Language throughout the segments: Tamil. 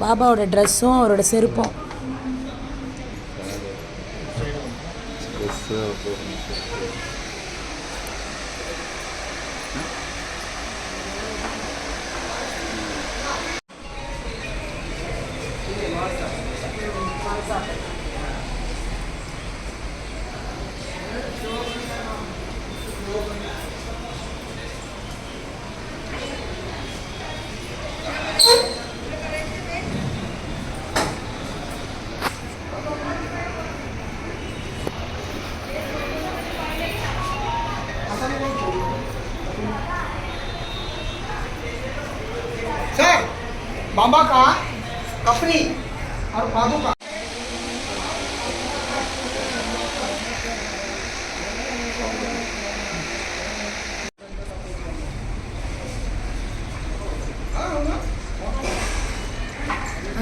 பாபாவோட ட்ரெஸ்ஸும் அவரோட செருப்பும். बाबा का कफनी और पादू का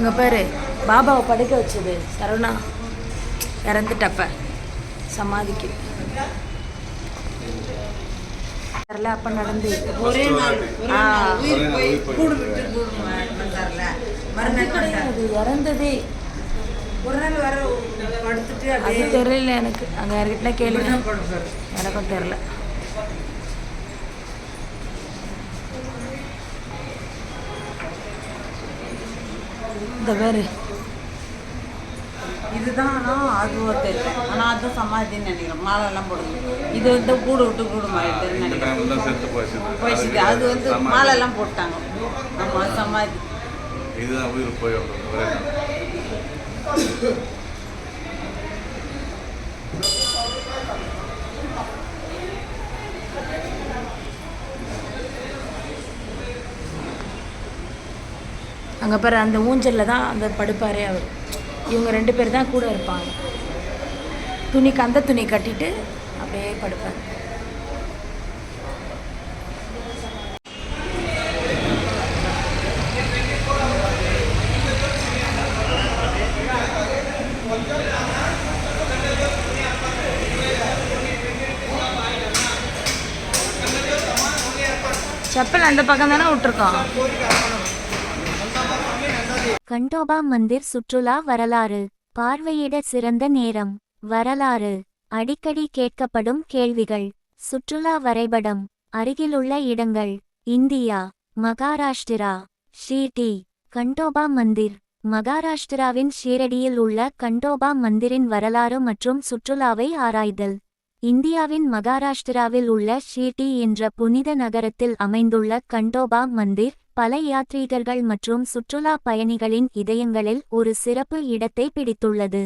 அங்கே பாரு பாபாவை படுக்க வச்சது சரவணா. இறந்துட்டப்ப. சமாதிக்கு. தெரில அப்போ நடந்து. ஒரே நாள் அது இறந்ததே. ஒரு நாள் வர படுத்துட்டு அது தெரியல எனக்கு. அங்கே யார்கிட்ட படுப்பாரு. எனக்கும் தெரில இந்த பேரு. இதுதான் ஆனால் அதுவோ தெரியல ஆனால் அதுவும் சமாதின்னு நினைக்கிறேன் மாலை எல்லாம் போடுங்க இது வந்து கூடு விட்டு கூடு மாறிட்டுன்னு இந்த நினைக்கிறேன் போயிடுச்சு அது வந்து சமாதி. மாலை எல்லாம் போட்டாங்க. ஆமாம் சமாதி. இதுதான் உயிர் போய் அங்கே பாரு அந்த ஊஞ்சலில் தான் அந்த படுப்பாரே அவர். இவங்க ரெண்டு பேர் தான் கூட இருப்பாங்க. துணி கந்த துணி கட்டிட்டு அப்படியே படுப்பார். செப்பல் அந்த பக்கம் தானே விட்டுருக்கோம் கண்டோபா மந்திர் சுற்றுலா வரலாறு பார்வையிட சிறந்த நேரம் வரலாறு அடிக்கடி கேட்கப்படும் கேள்விகள் சுற்றுலா வரைபடம் அருகிலுள்ள இடங்கள் இந்தியா மகாராஷ்டிரா ஷீர்டி கண்டோபா மந்திர் மகாராஷ்டிராவின் ஷீரடியில் உள்ள கண்டோபா மந்திரின் வரலாறு மற்றும் சுற்றுலாவை ஆராய்தல். இந்தியாவின் மகாராஷ்டிராவில் உள்ள ஷீர்டி என்ற புனித நகரத்தில் அமைந்துள்ள கண்டோபா மந்திர் பல யாத்ரீகர்கள் மற்றும் சுற்றுலா பயணிகளின் இதயங்களில் ஒரு சிறப்பு இடத்தை பிடித்துள்ளது.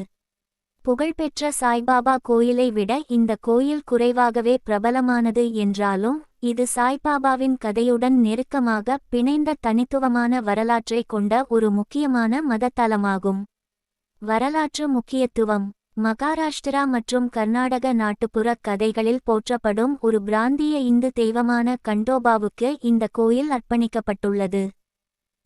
புகழ்பெற்ற சாய்பாபா கோயிலை விட இந்த கோயில் குறைவாகவே பிரபலமானது என்றாலும் இது சாய்பாபாவின் கதையுடன் நெருக்கமாக பிணைந்த தனித்துவமான வரலாற்றை கொண்ட ஒரு முக்கியமான மதத்தலமாகும். வரலாற்று முக்கியத்துவம். மகாராஷ்டிரா மற்றும் கர்நாடக நாட்டுப்புற கதைகளில் போற்றப்படும் ஒரு பிராந்திய இந்து தெய்வமான கண்டோபாவுக்கு இந்த கோயில் அர்ப்பணிக்கப்பட்டுள்ளது.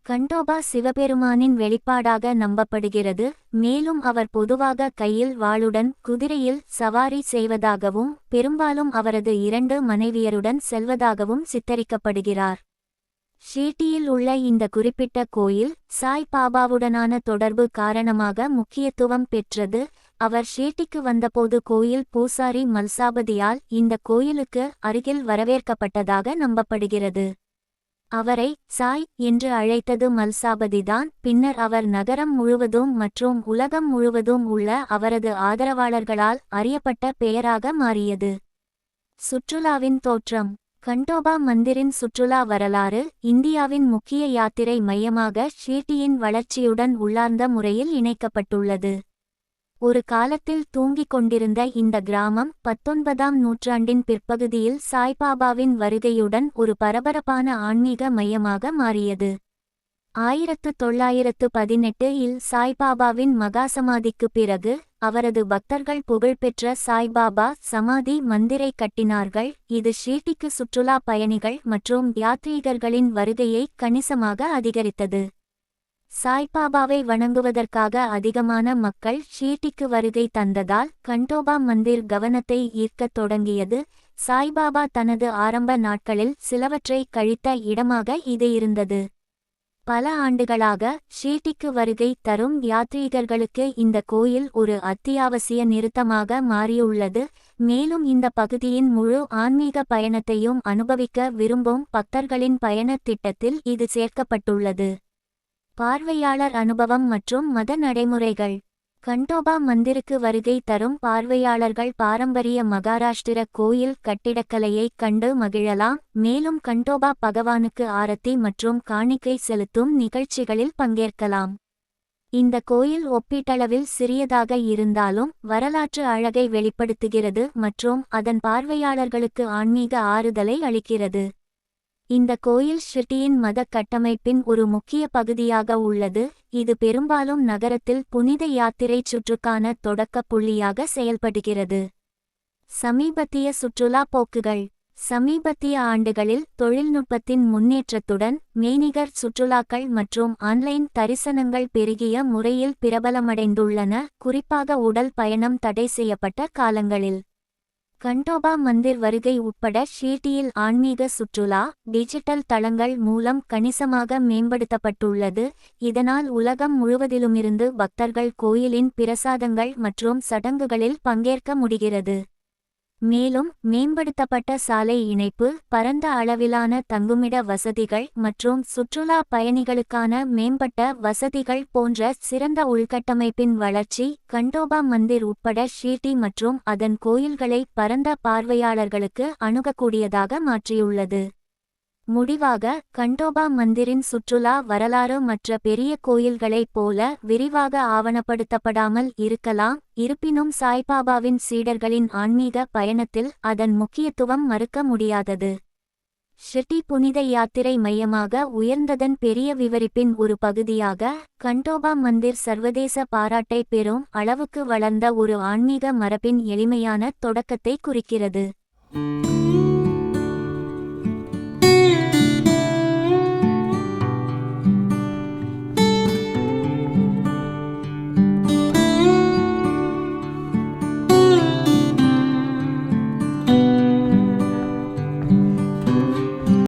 கண்டோபா சிவபெருமானின் வெளிப்பாடாக நம்பப்படுகிறது மேலும் அவர் பொதுவாக கையில் வாளுடன் குதிரையில் சவாரி செய்வதாகவும் பெரும்பாலும் அவரது இரண்டு மனைவியருடன் செல்வதாகவும் சித்தரிக்கப்படுகிறார். ஷீட்டியில் உள்ள இந்த குறிப்பிட்ட கோயில் சாய் பாபாவுடனான தொடர்பு காரணமாக முக்கியத்துவம் பெற்றது. அவர் ஷீட்டிக்கு வந்தபோது கோயில் பூசாரி மல்சாபதியால் இந்த கோயிலுக்கு அருகில் வரவேற்கப்பட்டதாக நம்பப்படுகிறது. அவரை சாய் என்று அழைத்தது மல்சாபதிதான். பின்னர் அவர் நகரம் முழுவதும் மற்றும் உலகம் முழுவதும் உள்ள அவரது ஆதரவாளர்களால் அறியப்பட்ட பெயராக மாறியது. சுற்றுலாவின் தோற்றம். கண்டோபா மந்திரின் சுற்றுலா வரலாறு இந்தியாவின் முக்கிய யாத்திரை மையமாக ஷீட்டியின் வளர்ச்சியுடன் உள்ளார்ந்த முறையில் இணைக்கப்பட்டுள்ளது. ஒரு காலத்தில் தூங்கிக் கொண்டிருந்த இந்த கிராமம் பத்தொன்பதாம் நூற்றாண்டின் பிற்பகுதியில் சாய்பாபாவின் வருகையுடன் ஒரு பரபரப்பான ஆன்மீக மையமாக மாறியது. ஆயிரத்து தொள்ளாயிரத்து பதினெட்டு இல் சாய்பாபாவின் மகாசமாதிக்கு பிறகு அவரது பக்தர்கள் புகழ்பெற்ற சாய்பாபா சமாதி மந்திரை கட்டினார்கள். இது ஷீட்டிக்கு சுற்றுலா பயணிகள் மற்றும் யாத்ரீகர்களின் வருகையை கணிசமாக அதிகரித்தது. சாய்பாபாவை வணங்குவதற்காக அதிகமான மக்கள் ஷீர்டிக்கு வருகை தந்ததால் கண்டோபா மந்திர் கவனத்தை ஈர்க்கத் தொடங்கியது. சாய்பாபா தனது ஆரம்ப நாட்களில் சிலவற்றை கழித்த இடமாக இது இருந்தது. பல ஆண்டுகளாக ஷீட்டிக்கு வருகை தரும் யாத்ரீகர்களுக்கு இந்த கோயில் ஒரு அத்தியாவசிய நிறுத்தமாக மாறியுள்ளது. மேலும் இந்த பகுதியின் முழு ஆன்மீக பயணத்தையும் அனுபவிக்க விரும்பும் பக்தர்களின் பயணத் திட்டத்தில் இது சேர்க்கப்பட்டுள்ளது. பார்வையாளர் அனுபவம் மற்றும் மத நடைமுறைகள். கண்டோபா மந்திருக்கு வருகை தரும் பார்வையாளர்கள் பாரம்பரிய மகாராஷ்டிர கோயில் கட்டிடக்கலையைக் கண்டு மகிழலாம். மேலும் கண்டோபா பகவானுக்கு ஆரத்தி மற்றும் காணிக்கை செலுத்தும் நிகழ்ச்சிகளில் பங்கேற்கலாம். இந்த கோயில் ஒப்பீட்டளவில் சிறியதாக இருந்தாலும் வரலாற்று அழகை வெளிப்படுத்துகிறது மற்றும் அதன் பார்வையாளர்களுக்கு ஆன்மீக ஆறுதலை அளிக்கிறது. இந்த கோயில் ஷிட்டியின் மத கட்டமைப்பின் ஒரு முக்கிய பகுதியாக உள்ளது. இது பெரும்பாலும் நகரத்தில் புனித யாத்திரை சுற்றுக்கான தொடக்க புள்ளியாக செயல்படுகிறது. சமீபத்திய சுற்றுலா போக்குகள். சமீபத்திய ஆண்டுகளில் தொழில்நுட்பத்தின் முன்னேற்றத்துடன் மெய்நிகர் சுற்றுலாக்கள் மற்றும் ஆன்லைன் தரிசனங்கள் பெருகிய முறையில் பிரபலமடைந்துள்ளன. குறிப்பாக உடல் பயணம் தடை செய்யப்பட்ட காலங்களில். கண்டோபா மந்திர் வருகை உட்பட ஷீட்டியில் ஆன்மீக சுற்றுலா டிஜிட்டல் தளங்கள் மூலம் கணிசமாக மேம்படுத்தப்பட்டுள்ளது. இதனால் உலகம் முழுவதிலுமிருந்து பக்தர்கள் கோயிலின் பிரசாதங்கள் மற்றும் சடங்குகளில் பங்கேற்க முடிகிறது. மேலும் மேம்படுத்தப்பட்ட சாலை இணைப்பு பரந்த அளவிலான தங்குமிட வசதிகள் மற்றும் சுற்றுலா பயணிகளுக்கான மேம்பட்ட வசதிகள் போன்ற சிறந்த உள்கட்டமைப்பின் வளர்ச்சி கண்டோபா மந்திர் உட்பட ஷீட்டி மற்றும் அதன் கோயில்களை பரந்த பார்வையாளர்களுக்கு அணுகக்கூடியதாக மாற்றியுள்ளது. முடிவாக கண்டோபா மந்திரின் சுற்றுலா வரலாறு மற்ற பெரிய கோயில்களைப் போல விரிவாக ஆவணப்படுத்தப்படாமல் இருக்கலாம். இருப்பினும் சாய்பாபாவின் சீடர்களின் ஆன்மீக பயணத்தில் அதன் முக்கியத்துவம் மறுக்க முடியாதது. ஷெட்டி புனித யாத்திரை மையமாக உயர்ந்ததன் பெரிய விவரிப்பின் ஒரு பகுதியாக கண்டோபா மந்திர் சர்வதேச பாராட்டை பெறும் அளவுக்கு வளர்ந்த ஒரு ஆன்மீக மரபின் எளிமையான தொடக்கத்தை குறிக்கிறது.